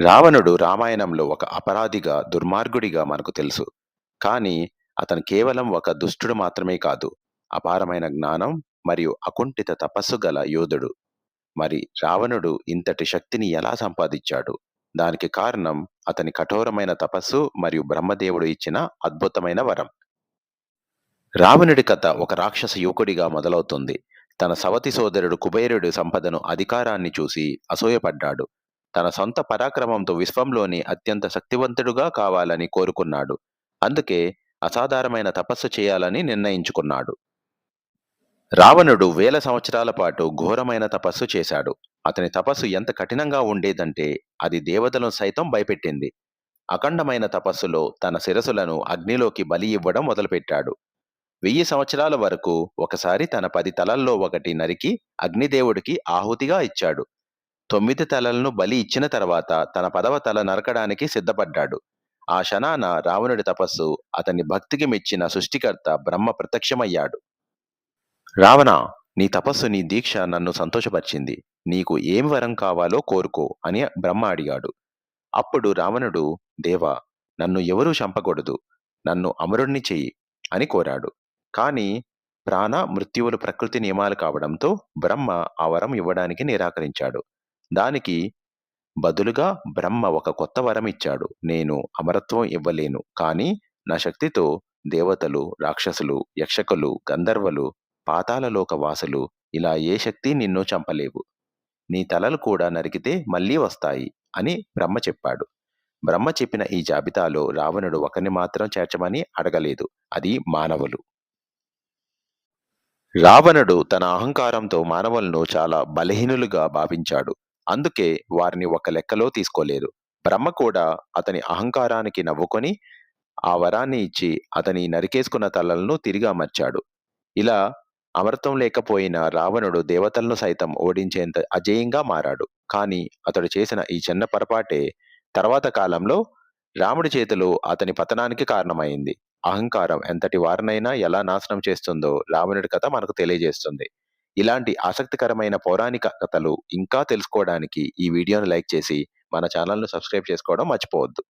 రావణుడు రామాయణంలో ఒక అపరాధిగా, దుర్మార్గుడిగా మనకు తెలుసు. కానీ అతను కేవలం ఒక దుష్టుడు మాత్రమే కాదు. అపారమైన జ్ఞానం మరియు అకుంఠిత తపస్సు గల యోధుడు. మరి రావణుడు ఇంతటి శక్తిని ఎలా సంపాదించాడు? దానికి కారణం అతని కఠోరమైన తపస్సు మరియు బ్రహ్మదేవుడు ఇచ్చిన అద్భుతమైన వరం. రావణుడి కథ ఒక రాక్షస యువకుడిగా మొదలవుతుంది. తన సవతి సోదరుడు కుబేరుడి సంపదను, అధికారాన్ని చూసి అసూయపడ్డాడు. తన సొంత పరాక్రమంతో విశ్వంలోని అత్యంత శక్తివంతుడుగా కావాలని కోరుకున్నాడు. అందుకే అసాధారణమైన తపస్సు చేయాలని నిర్ణయించుకున్నాడు. రావణుడు వేల సంవత్సరాల పాటు ఘోరమైన తపస్సు చేశాడు. అతని తపస్సు ఎంత కఠినంగా ఉండేదంటే అది దేవతలను సైతం భయపెట్టింది. అఖండమైన తపస్సులో తన శిరసులను అగ్నిలోకి బలి ఇవ్వడం మొదలుపెట్టాడు. వెయ్యి సంవత్సరాల వరకు ఒకసారి తన పది తలల్లో ఒకటి నరికి అగ్నిదేవుడికి ఆహుతిగా ఇచ్చాడు. తొమ్మిది తలలను బలి ఇచ్చిన తర్వాత తన పదవ తల నరకడానికి సిద్ధపడ్డాడు. ఆ క్షణాన రావణుడి తపస్సు అతని భక్తికి మెచ్చిన సృష్టికర్త బ్రహ్మ ప్రత్యక్షమయ్యాడు. రావణ నీ తపస్సు నీ దీక్ష నన్ను సంతోషపరిచింది. నీకు ఏం వరం కావాలో కోరుకో అని బ్రహ్మ అడిగాడు. అప్పుడు రావణుడు దేవా నన్ను ఎవరూ చంపకూడదు. నన్ను అమరుణ్ణి చెయ్యి అని కోరాడు. కానీ ప్రాణ మృత్యువులు ప్రకృతి నియమాలు కావడంతో బ్రహ్మ ఆ వరం ఇవ్వడానికి నిరాకరించాడు. దానికి బదులుగా బ్రహ్మ ఒక కొత్త వరం ఇచ్చాడు. నేను అమరత్వం ఇవ్వలేను. కానీ నా శక్తితో దేవతలు, రాక్షసులు, యక్షకులు, గంధర్వలు పాతాళలోక వాసులు ఇలా ఏ శక్తి నిన్ను చంపలేవు. నీ తలలు కూడా నరికితే మళ్ళీ వస్తాయి అని బ్రహ్మ చెప్పాడు. బ్రహ్మ చెప్పిన ఈ జాబితాలో రావణుడు ఒకరిని మాత్రం చేర్చమని అడగలేదు. అది మానవులు. రావణుడు తన అహంకారంతో మానవులను చాలా బలహీనులుగా భావించాడు. అందుకే వారిని ఒక లెక్కలో తీసుకోలేదు. బ్రహ్మ కూడా అతని అహంకారానికి నవ్వుకొని ఆ వరాన్ని ఇచ్చి అతని నరికేసుకున్న తలలను తిరిగి అమర్చాడు. ఇలా అమర్తం లేకపోయిన రావణుడు దేవతలను సైతం ఓడించేంత అజేయంగా మారాడు. కానీ అతడు చేసిన ఈ చిన్న పొరపాటే తర్వాత కాలంలో రాముడి చేతిలో అతని పతనానికి కారణమైంది. అహంకారం ఎంతటి వారినైనా ఎలా నాశనం చేస్తుందో రావణుడి కథ మనకు తెలియజేస్తుంది. ఇలాంటి ఆసక్తికరమైన పౌరాణిక కథలు ఇంకా తెలుసుకోవడానికి ఈ వీడియోను లైక్ చేసి మన ఛానల్‌ను సబ్స్క్రైబ్ చేసుకోవడం మర్చిపోవద్దు.